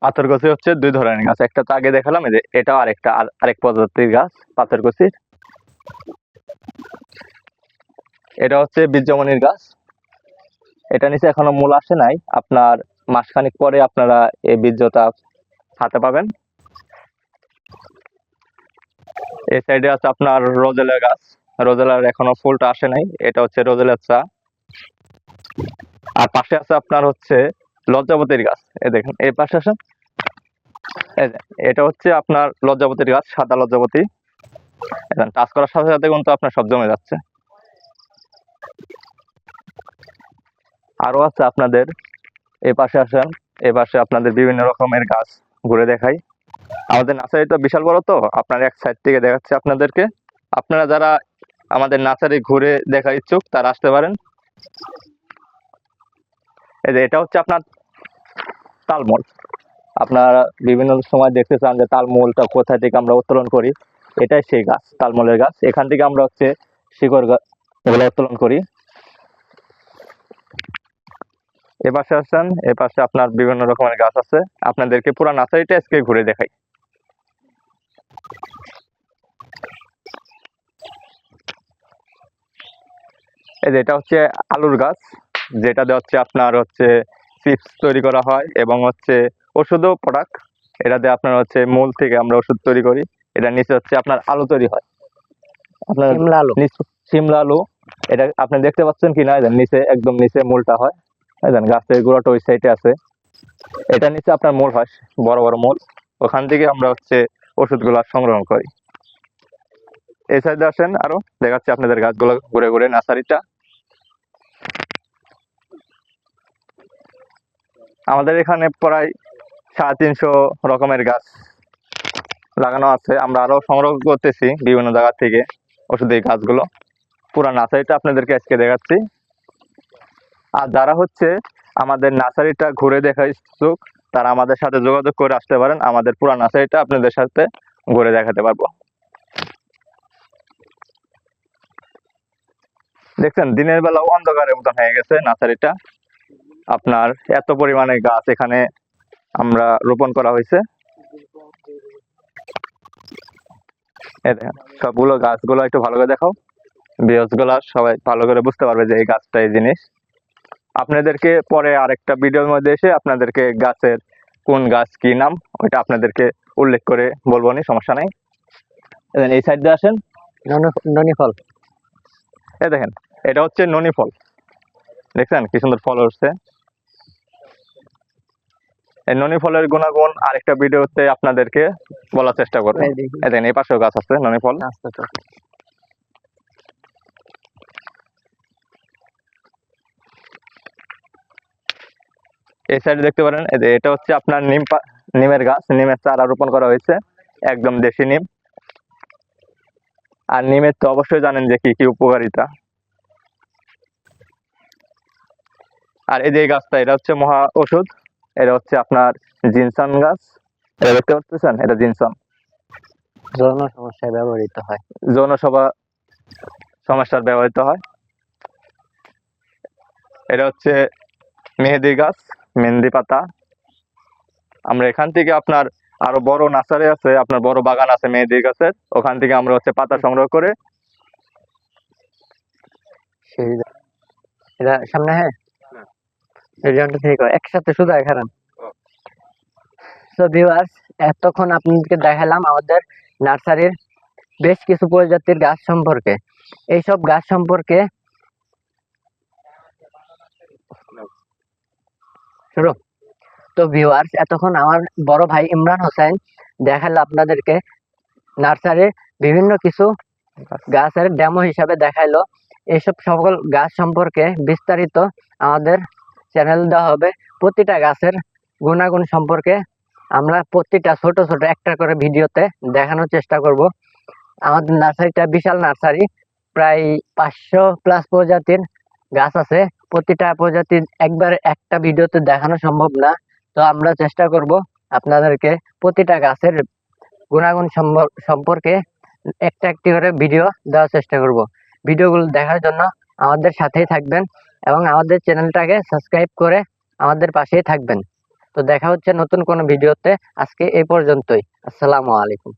পাথরকচি হচ্ছে দুই ধরনের গাছ। একটা তো আগে দেখালাম যে এটাও আরেকটা, আর- আরেক প্রজাতির গাছ পাথরকচির এটা হচ্ছে বীর্যমণির গাছ। এটা নিচে এখনও মূল আসে নাই। আপনার মাসখানিক পরে আপনারা এই বীর্যটা হাতে পাবেন। এই সাইডে আছে আপনার রোজেলের গাছ। রোজেলার এখনও ফুলটা আসে নাই। এটা হচ্ছে রোজেলের চা। আর পাশে আছে আপনার হচ্ছে লজ্জাবতীর গাছ। এই দেখেন, এই পাশে আসেন। এটা হচ্ছে আপনার লজ্জাবতীর গাছ, সাদা লজ্জাবতী। টাচ করার সাথে সাথে কিন্তু আপনার সব জমে যাচ্ছে। আরও আছে আপনাদের, এই পাশে আসেন, এই পাশে আপনাদের বিভিন্ন রকমের গাছ ঘুরে দেখাই। আমাদের নার্সারিটা বিশাল বড় তো, আপনার এক সাইড থেকে দেখাচ্ছে আপনাদেরকে। আপনারা যারা আমাদের নার্সারি ঘুরে দেখা ইচ্ছুক, তারা আসতে পারেন। এই যে, এটা হচ্ছে আপনার তালমল। আপনারা বিভিন্ন সময় দেখতে চান যে তালমলটা কোথায় থেকে আমরা উত্তোলন করি। এটাই সেই গাছ, তালমলের গাছ। এখান থেকে আমরা হচ্ছে শিকড় গাছ এগুলো উত্তোলন করি। এ পাশে আসছেন এ পাশে আপনার বিভিন্ন রকমের গাছ আছে। আপনাদেরকে পুরো নার্সারিটা আজকে ঘুরে দেখাই। এই যে এটা হচ্ছে আলুর গাছ, যেটা দিয়ে হচ্ছে আপনার হচ্ছে চিপস তৈরি করা হয় এবং হচ্ছে ওষুধও প্রোডাক্ট এটা দিয়ে আপনার হচ্ছে মূল থেকে আমরা ওষুধ তৈরি করি। এটা নিচে হচ্ছে আপনার আলু তৈরি হয়। আপনার সিমলা আলু। এটা আপনি দেখতে পাচ্ছেন কি না নিচে একদম নিচে মূলটা হয়। দেখেন গাছের গোড়াটা ওই সাইডে আছে। এটা নিচে আপনার মূল হয় বড় বড় মূল। ওখান থেকে আমরা হচ্ছে ওষুধগুলো সংগ্রহ করি। এই সাইডে আসেন আরও। দেখাচ্ছি আপনাদের গাছগুলো ঘুরে ঘুরে নার্সারিটা। আমাদের এখানে প্রায় সাড়ে তিনশো রকমের গাছ লাগানো আছে। আমরা আরও সংগ্রহ করতেছি বিভিন্ন জায়গা থেকে ওষুধের গাছগুলো। পুরা নার্সারিটা আপনাদেরকে আজকে দেখাচ্ছি। আর যারা হচ্ছে আমাদের নার্সারিটা ঘুরে দেখা ইচ্ছুক, তারা আমাদের সাথে যোগাযোগ করে আসতে পারেন। আমাদের পুরা নার্সারিটা আপনাদের সাথে ঘুরে দেখাতে পারব। দেখছেন, দিনের বেলা অন্ধকারের মতন হয়ে গেছে নার্সারিটা। আপনার এত পরিমাণে গাছ এখানে আমরা রোপণ করা হয়েছে। সবগুলো গাছগুলো একটু ভালো করে দেখাও। বিয়সগুলা সবাই ভালো করে বুঝতে পারবে যে এই গাছটা এই জিনিস। আপনাদেরকে পরে আরেকটা ভিডিওর মধ্যে এসে আপনাদেরকে গাছের কোন গাছ কি নাম ওইটা আপনাদেরকে উল্লেখ করে বলব নি সমস্যা নাই। এই সাইড দিয়ে আসেন। ননি- ফল। এ দেখেন এটা হচ্ছে ননি ফল। দেখছেন কি সুন্দর ফল হচ্ছে ননি ফলের গুণাগুণ আরেকটা ভিডিওতে আপনাদেরকে বলার চেষ্টা করব। দেখেন। এই পাশেও গাছ আছে ননি ফল। এই সাইডে দেখতে পারেন এই যে এটা হচ্ছে আপনার নিম নিমের গাছ নিমের চারা রোপণ করা হয়েছে একদম দেশি নিম। আর নিমের তো অবশ্যই জানেন যে কি কি উপকারিতা। আর এই যে গাছটা এটা হচ্ছে মহা ওষুধ। এটা হচ্ছে আপনার জিনসন গাছ। এটা দেখতে পাচ্ছেন? এটা জিনসন। যৌন সমস্যায় ব্যবহৃত হয়। যৌনসভা সমস্যার ব্যবহৃত হয়। এটা হচ্ছে মেহেদির গাছ মেহেন্দি পাতা। আমরা এখান থেকে আপনার আরও বড় নার্সারি আছে আপনার বড় বাগান আছে মেহেদির গাছের। ওখান থেকে আমরা হচ্ছে পাতা সংগ্রহ করে সামনে হ্যাঁ। জনটা থেকে। একসাথে শুধু এখানে তো ভিউয়ার্স এতক্ষণ আপনাদেরকে দেখালাম আমাদের নার্সারির বেশ কিছু প্রজাতির গাছ সম্পর্কে। এইসব গাছ সম্পর্কে শুরু তো ভিউয়ার্স এতক্ষণ আমার বড় ভাই ইমরান হোসেন দেখাল আপনাদেরকে নার্সারির বিভিন্ন কিছু গাছের ডেমো হিসাবে দেখাইলো। এইসব সকল গাছ সম্পর্কে বিস্তারিত আমাদের চ্যানেল দেওয়া হবে প্রতিটা গাছের গুণাগুণ সম্পর্কে। আমরা প্রতিটা ছোট ছোট একটা করে ভিডিওতে দেখানোর চেষ্টা করব। আমাদের নার্সারিটা বিশাল নার্সারি, প্রায় পাঁচশো প্লাস প্রজাতির গাছ আছে। প্রতিটা প্রজাতির একবার একটা ভিডিওতে দেখানো সম্ভব না। তো আমরা চেষ্টা করব আপনাদেরকে প্রতিটা গাছের গুণাগুণ সম্পর- সম্পর্কে একটা একটি করে ভিডিও দেওয়ার চেষ্টা করব। ভিডিওগুলো দেখার জন্য আমাদের সাথেই থাকবেন। এবং আমাদের চ্যানেলটাকে সাবস্ক্রাইব করে আমাদের পাশেই থাকবেন। তো দেখা হচ্ছে নতুন কোনো ভিডিওতে। আজকে এই পর্যন্তই। আসসালামু আলাইকুম।